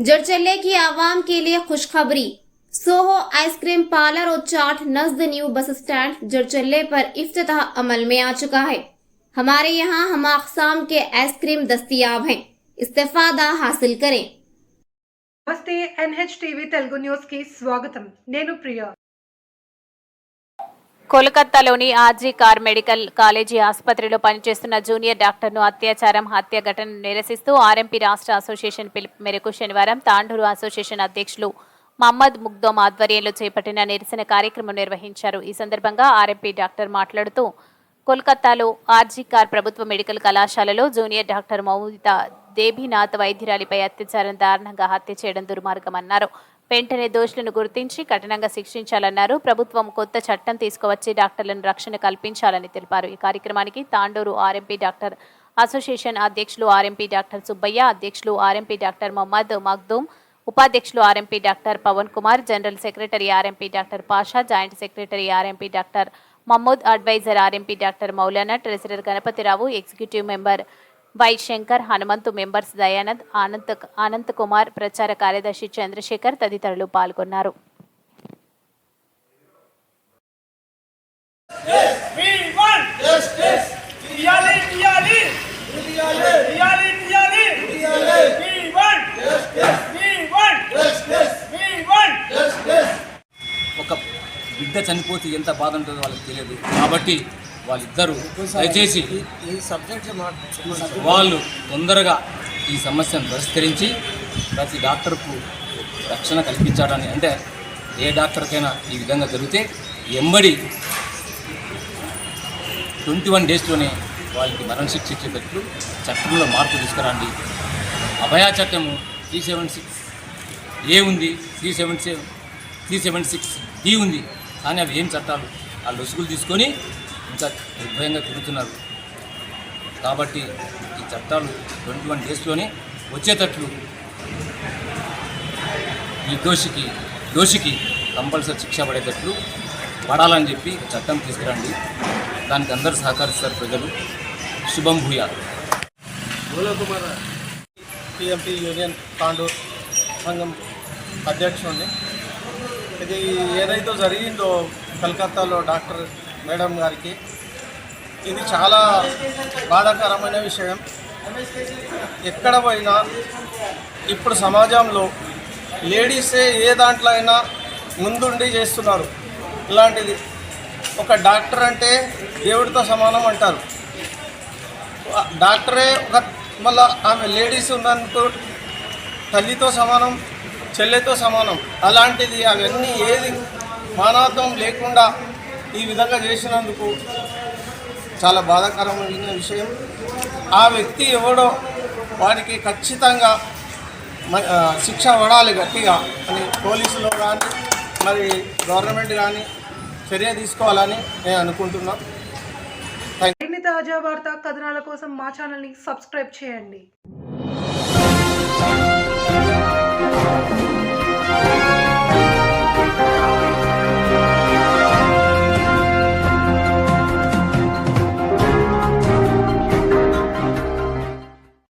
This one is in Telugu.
जड़चले की आवाम के लिए खुशखबरी। सोहो आइसक्रीम पार्लर और चाट नजद न्यू बस स्टैंड जड़चले पर इफ्तः अमल में आ चुका है। हमारे यहाँ हम अकसाम के आइसक्रीम दस्तियाब हैं। इस्तेफादा हासिल करें। नमस्ते, एनएच टीवी तेलुगु न्यूज़ की स्वागतम। नैन प्रिया కోలకత్తాలోని ఆర్జీ కార్ మెడికల్ కాలేజీ ఆసుపత్రిలో పనిచేస్తున్న జూనియర్ డాక్టర్ను అత్యాచారం హత్య ఘటనను నిరసిస్తూ ఆర్ఎంపీ రాష్ట్ర అసోసియేషన్ పిలుపు మేరకు శనివారం తాండూరు అసోసియేషన్ అధ్యక్షులు మహమ్మద్ ముగ్దోమ్ ఆధ్వర్యంలో చేపట్టిన నిరసన కార్యక్రమం నిర్వహించారు. ఈ సందర్భంగా ఆర్ఎంపీ డాక్టర్ మాట్లాడుతూ కోల్కతాలో ఆర్జీ కార్ ప్రభుత్వ మెడికల్ కళాశాలలో జూనియర్ డాక్టర్ మౌమిత దేభినాథ్ వైద్యురాలిపై అత్యాచారం దారుణంగా హత్య చేయడం దుర్మార్గమన్నారు. వెంటనే దోషులను గుర్తించి కఠినంగా శిక్షించాలన్నారు. ప్రభుత్వం కొత్త చట్టం తీసుకువచ్చి డాక్టర్లను రక్షణ కల్పించాలని తెలిపారు. ఈ కార్యక్రమానికి తాండూరు ఆర్ఎంపీ డాక్టర్ అసోసియేషన్ అధ్యక్షులు ఆర్ఎంపీ డాక్టర్ సుబ్బయ్య అధ్యక్షులు ఆర్ఎంపీ డాక్టర్ మొహమ్మద్ మగ్దూమ్ ఉపాధ్యక్షులు RMP doctor Pawan Kumar general secretary RMP doctor Pasha joint secretary RMP doctor Mohammed adviser RMP doctor Maulana treasurer Ganapathirao executive member Y Shankar Hanumanthu members Dayanand Anant Anant Kumar ప్రచార కార్యదర్శి చంద్రశేఖర్ తదితరులు పాల్గొన్నారు. ఒక బిడ్డ చనిపోతే ఎంత బాధ ఉంటుందో వాళ్ళకి తెలియదు. కాబట్టి వాళ్ళిద్దరూ దయచేసి వాళ్ళు తొందరగా ఈ సమస్యను పరిష్కరించి ప్రతి డాక్టర్కు రక్షణ కల్పించాలని అంటే ఏ డాక్టర్కైనా ఈ విధంగా జరిగితే ఎంబడి ట్వంటీ వన్ డేస్లోనే వాళ్ళకి మరణశిక్ష ఇచ్చేటట్లు చట్టంలో మార్పు తీసుకురండి. అభయా చట్టము త్రీ సెవెన్ సిక్స్ ఏ ఉంది? Three seven seven three seven six D ఉంది. కానీ అవి ఏం చట్టాలు? ఆ లొసుగులు తీసుకొని ఇంకా నిర్భయంగా తిరుగుతున్నారు. కాబట్టి ఈ చట్టాలు ట్వంటీ వన్ డేస్లోనే వచ్చేటట్లు ఈ దోషికి దోషికి కంపల్సరీ శిక్ష పడేటట్లు పడాలని చెప్పి చట్టం తీసుకురండి. దానికి అందరూ సహకరిస్తారు ప్రజలు. శుభం భూయా. కుమార్ టిఎంపీ యూనియన్ తాండూర్ సంఘం అధ్యక్షుడిని ఇది ఏదైతే జరిగిందో కలకత్తాలో డాక్టర్ మేడం గారికి. ఇది చాలా బాధాకరమైన విషయం. ఎక్కడ పోయినా ఇప్పుడు సమాజంలో లేడీసే ఏ దాంట్లో అయినా ముందుండి చేస్తున్నారు. ఇలాంటిది ఒక డాక్టర్ అంటే దేవుడితో సమానం అంటారు. డాక్టరే ఒక మళ్ళా ఆమె లేడీస్ ఉన్నందుకు తల్లితో సమానం చెల్లెతో సమానం. అలాంటిది అవన్నీ ఏది మానవత్వం లేకుండా ఈ విధంగా చేసినందుకు చాలా బాధాకరమైన విషయం. ఆ వ్యక్తి ఎవడో వాడికి ఖచ్చితంగా మ- శిక్ష పడాలి గట్టిగా. అని పోలీసులు కానీ మరి గవర్నమెంట్ కానీ చర్య తీసుకోవాలని నేను అనుకుంటున్నాను మరిన్ని తాజా వార్త కథనాల కోసం మా ఛానల్ని సబ్స్క్రైబ్ చేయండి.